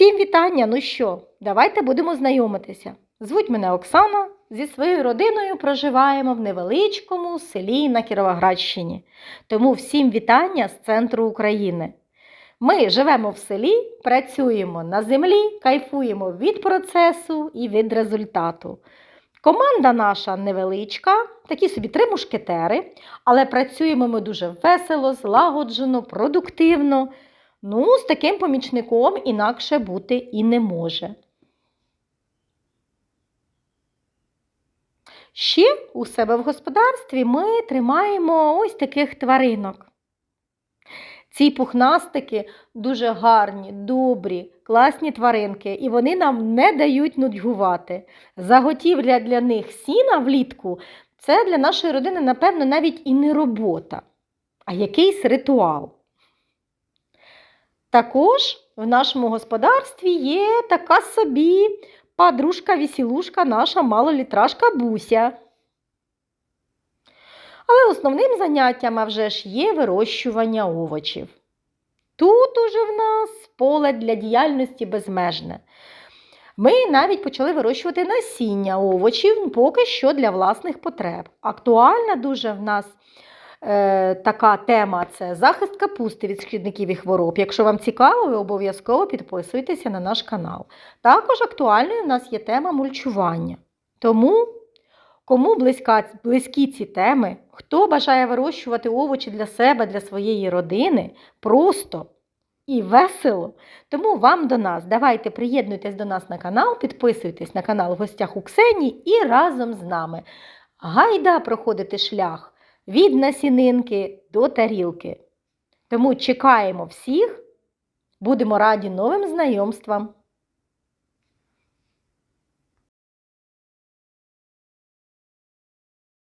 Всім вітання! Ну що, давайте будемо знайомитися. Звуть мене Оксана. Зі своєю родиною проживаємо в невеличкому селі на Кіровоградщині. Тому всім вітання з центру України. Ми живемо в селі, працюємо на землі, кайфуємо від процесу і від результату. Команда наша невеличка, такі собі три мушкетери, але працюємо ми дуже весело, злагоджено, продуктивно. Ну, з таким помічником інакше бути і не може. Ще у себе в господарстві ми тримаємо ось таких тваринок. Ці пухнастики дуже гарні, добрі, класні тваринки, і вони нам не дають нудьгувати. Заготівля для них сіна влітку це для нашої родини, напевно, навіть і не робота, а якийсь ритуал. Також в нашому господарстві є така собі подружка-вісілушка, наша малолітражка Буся. Але основним заняттям а вже ж є вирощування овочів. Тут уже в нас поле для діяльності безмежне. Ми навіть почали вирощувати насіння овочів поки що для власних потреб. Актуальна дуже в нас е, така тема це захист капусти від шкідників і хвороб. Якщо вам цікаво, ви обов'язково підписуйтеся на наш канал. Також актуальною в нас є тема мульчування. Тому, кому близька, близькі ці теми, хто бажає вирощувати овочі для себе, для своєї родини, просто і весело, тому вам до нас. Давайте приєднуйтесь до нас на канал, підписуйтесь на канал в гостях у Ксенії і разом з нами. Гайда проходити шлях від насінинки до тарілки. Тому чекаємо всіх, будемо раді новим знайомствам.